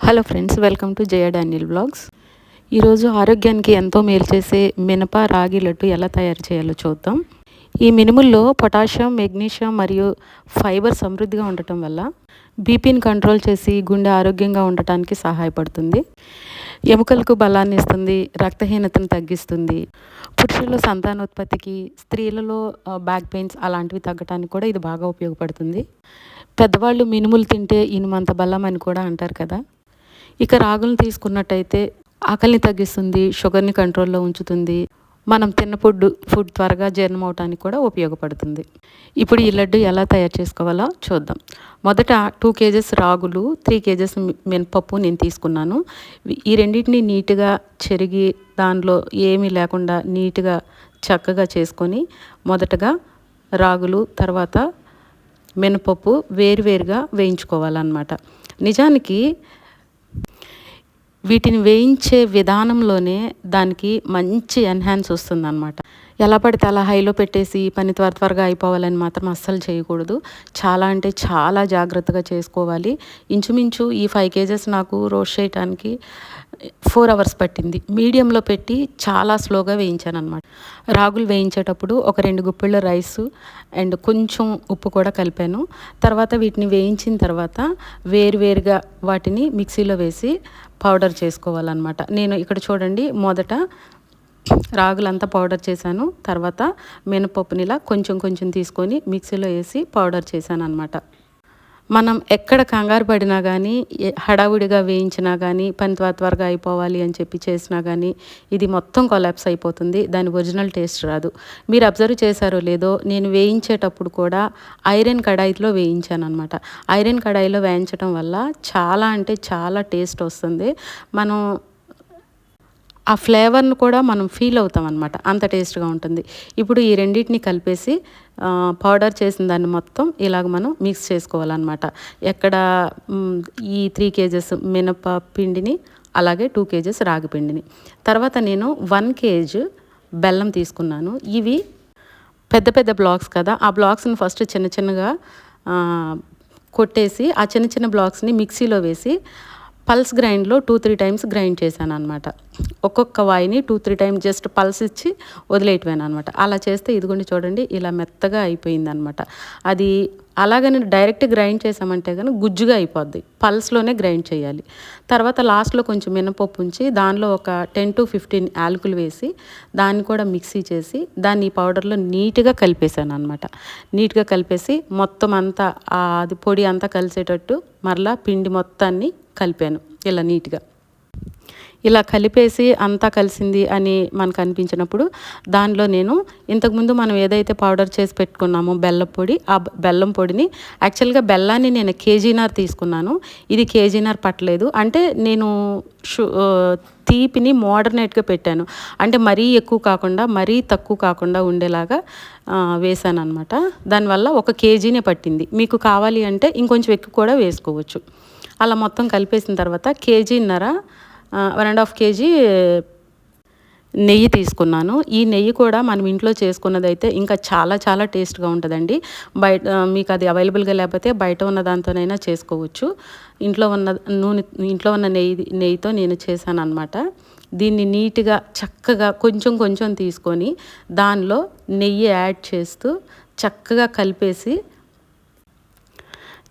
Hello friends welcome to Jaya Daniel blogs ఈరోజు ఆరోగ్యానికి ఎంతో మేలు చేసే మినప రాగి లడ్డు ఎలా తయారు చేయాలో చూద్దాం. ఈ మినుముల్లో పొటాషియం మెగ్నీషియం మరియు ఫైబర్ సమృద్ధిగా ఉండటం వల్ల బీపీని కంట్రోల్ చేసి గుండె ఆరోగ్యంగా ఉండటానికి సహాయపడుతుంది. ఎముకలకు బలాన్ని ఇస్తుంది రక్తహీనతను తగ్గిస్తుంది. పురుషుల్లో సంతానోత్పత్తికి స్త్రీలలో బ్యాక్ పెయిన్స్ అలాంటివి తగ్గడానికి కూడా ఇది బాగా ఉపయోగపడుతుంది. పెద్దవాళ్ళు మినుములు తింటే ఇనుమంత బలం అని కూడా అంటారు కదా. ఇక రాగులను తీసుకున్నట్టయితే ఆకలిని తగ్గిస్తుంది షుగర్ని కంట్రోల్లో ఉంచుతుంది. మనం తిన్న ఫుడ్ ఫుడ్ త్వరగా జీర్ణం అవడానికి కూడా ఉపయోగపడుతుంది. ఇప్పుడు ఈ లడ్డు ఎలా తయారు చేసుకోవాలో చూద్దాం. మొదట టూ కేజెస్ రాగులు త్రీ కేజెస్ మినపప్పు నేను తీసుకున్నాను. ఈ రెండింటిని నీట్గా చెరిగి దానిలో ఏమీ లేకుండా నీట్గా చక్కగా చేసుకొని మొదటగా రాగులు తర్వాత మినపప్పు వేరువేరుగా వేయించుకోవాలన్నమాట. నిజానికి వీటిని వేయించే విధానంలోనే దానికి మంచి ఎన్హాన్స్ వస్తుందన్నమాట. ఎలా పడితే అలా హైలో పెట్టేసి పని త్వర త్వరగా అయిపోవాలని మాత్రం అస్సలు చేయకూడదు. చాలా అంటే చాలా జాగ్రత్తగా చేసుకోవాలి. ఇంచుమించు ఈ ఫైవ్ కేజెస్ నాకు రోస్ట్ చేయడానికి ఫోర్ అవర్స్ పట్టింది. మీడియంలో పెట్టి చాలా స్లోగా వేయించాను అనమాట రాగులు వేయించేటప్పుడు ఒక రెండు గుప్పిళ్ళ రైస్ అండ్ కొంచెం ఉప్పు కూడా కలిపాను. తర్వాత వీటిని వేయించిన తర్వాత వేరువేరుగా వాటిని మిక్సీలో వేసి పౌడర్ చేసుకోవాలన్నమాట. నేను ఇక్కడ చూడండి మొదట రాగులంతా పౌడర్ చేశాను. తర్వాత మినపప్పుని ఇలా కొంచెం కొంచెం తీసుకొని మిక్సీలో వేసి పౌడర్ చేశాను అనమాట మనం ఎక్కడ కంగారు పడినా కానీ హడావుడిగా వేయించినా కానీ పని త్వర త్వరగా అయిపోవాలి అని చెప్పి చేసినా కానీ ఇది మొత్తం కొలాప్స్ అయిపోతుంది. దాని ఒరిజినల్ టేస్ట్ రాదు. మీరు అబ్జర్వ్ చేశారో లేదో నేను వేయించేటప్పుడు కూడా ఐరన్ కడాయిలో వేయించాను అనమాట ఐరన్ కడాయిలో వేయించడం వల్ల చాలా అంటే చాలా టేస్ట్ వస్తుంది. మనం ఆ ఫ్లేవర్ను కూడా మనం ఫీల్ అవుతాం అనమాట అంత టేస్ట్గా ఉంటుంది. ఇప్పుడు ఈ రెండింటిని కలిపేసి పౌడర్ చేసిన దాన్ని మొత్తం ఇలాగ మనం మిక్స్ చేసుకోవాలన్నమాట. ఎక్కడ ఈ త్రీ కేజెస్ మినప పిండిని అలాగే టూ కేజెస్ రాగి పిండిని. తర్వాత నేను వన్ కేజ్ బెల్లం తీసుకున్నాను. ఇవి పెద్ద పెద్ద బ్లాక్స్ కదా ఆ బ్లాక్స్ని ఫస్ట్ చిన్న చిన్నగా కొట్టేసి ఆ చిన్న చిన్న బ్లాక్స్ని మిక్సీలో వేసి పల్స్ గ్రైండ్లో టూ త్రీ టైమ్స్ గ్రైండ్ చేశాను అనమాట ఒక్కొక్క వాయిని two three times just pulse ఇచ్చి వదిలేయటమేను అనమాట అలా చేస్తే ఇదిగోండి చూడండి ఇలా మెత్తగా అయిపోయింది అనమాట అది అలాగని డైరెక్ట్ గ్రైండ్ చేసామంటే కానీ గుజ్జుగా అయిపోద్ది. పల్స్లోనే గ్రైండ్ చేయాలి. తర్వాత లాస్ట్లో కొంచెం మినపప్పు ఉంచి దానిలో ఒక టెన్ టు ఫిఫ్టీన్ యాలకులు వేసి దాన్ని కూడా మిక్సీ చేసి దాన్ని ఈ పౌడర్లో నీట్గా కలిపేశాను అనమాట నీట్గా కలిపేసి మొత్తం అంతా అది పొడి అంతా కలిసేటట్టు మరలా పిండి మొత్తాన్ని కలిపాను. ఇలా నీట్గా. ఇలా కలిపేసి అంతా కలిసింది అని మనకు అనిపించినప్పుడు దానిలో నేను ఇంతకుముందు మనం ఏదైతే పౌడర్ చేసి పెట్టుకున్నామో బెల్లం పొడి ఆ బెల్లం పొడిని యాక్చువల్గా బెల్లాన్ని నేను కేజీనార్ తీసుకున్నాను. ఇది కేజీనార్ పట్టలేదు. అంటే నేను తీపిని మోడర్నేట్గా పెట్టాను. అంటే మరీ ఎక్కువ కాకుండా మరీ తక్కువ కాకుండా ఉండేలాగా వేసాను అనమాట దానివల్ల ఒక కేజీనే పట్టింది. మీకు కావాలి అంటే ఇంకొంచెం ఎక్కువ కూడా వేసుకోవచ్చు. అలా మొత్తం కలిపేసిన తర్వాత కేజీన్నర వన్ అండ్ హాఫ్ కేజీ నెయ్యి తీసుకున్నాను. ఈ నెయ్యి కూడా మనం ఇంట్లో చేసుకున్నదైతే ఇంకా చాలా చాలా టేస్ట్గా ఉంటుందండి. బయట మీకు అది అవైలబుల్గా లేకపోతే బయట ఉన్న దాంతోనైనా చేసుకోవచ్చు. ఇంట్లో ఉన్న నూనె ఇంట్లో ఉన్న నెయ్యి నెయ్యితో నేను చేశాను అనమాట దీన్ని నీట్గా చక్కగా కొంచెం కొంచెం తీసుకొని దానిలో నెయ్యి యాడ్ చేస్తూ చక్కగా కలిపేసి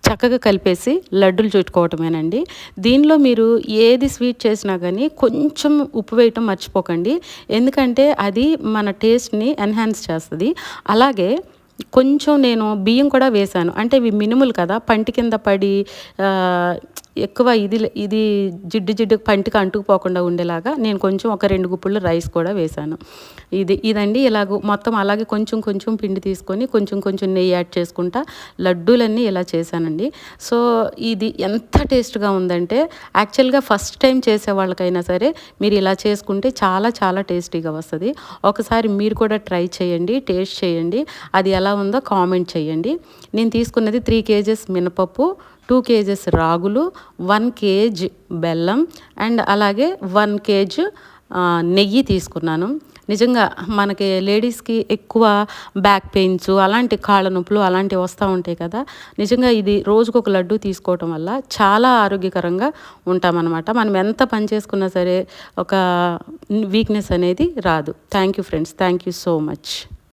చక్కగా కలిపేసి లడ్డూలు చుట్టుకోవటమేనండి. దీనిలో మీరు ఏది స్వీట్ చేసినా కానీ కొంచెం ఉప్పు వేయటం మర్చిపోకండి. ఎందుకంటే అది మన టేస్ట్ని ఎన్హాన్స్ చేస్తుంది. అలాగే కొంచెం నేను బియ్యం కూడా వేశాను. అంటే ఇవి మినుములు కదా పంటి కింద పడి ఎక్కువ ఇది ఇది జిడ్డు జిడ్డు పంటికి అంటుకుపోకుండా ఉండేలాగా నేను కొంచెం ఒక రెండు గుప్పుళ్ళు రైస్ కూడా వేశాను. ఇది ఇదండి ఇలాగ మొత్తం అలాగే కొంచెం కొంచెం పిండి తీసుకొని కొంచెం కొంచెం నెయ్యి యాడ్ చేసుకుంటా లడ్డూలన్నీ ఇలా చేశానండి. సో ఇది ఎంత టేస్ట్గా ఉందంటే యాక్చువల్గా ఫస్ట్ టైం చేసే వాళ్ళకైనా సరే మీరు ఇలా చేసుకుంటే చాలా చాలా టేస్టీగా వస్తుంది. ఒకసారి మీరు కూడా ట్రై చేయండి టేస్ట్ చేయండి. అది ఎలా ఉందో కామెంట్ చేయండి. నేను తీసుకున్నది త్రీ కేజెస్ మినపప్పు టూ కేజెస్ రాగులు వన్ కేజ్ బెల్లం అండ్ అలాగే వన్ కేజ్ నెయ్యి తీసుకున్నాను. నిజంగా మనకి లేడీస్కి ఎక్కువ బ్యాక్ పెయిన్స్ అలాంటి కాళ్ళ నొప్పులు అలాంటివి వస్తూ ఉంటాయి కదా. నిజంగా ఇది రోజుకు ఒక లడ్డు తీసుకోవటం వల్ల చాలా ఆరోగ్యకరంగా ఉంటామన్నమాట. మనం ఎంత పని చేసుకున్నా సరే ఒక వీక్నెస్ అనేది రాదు. Thank you friends. Thank you so much.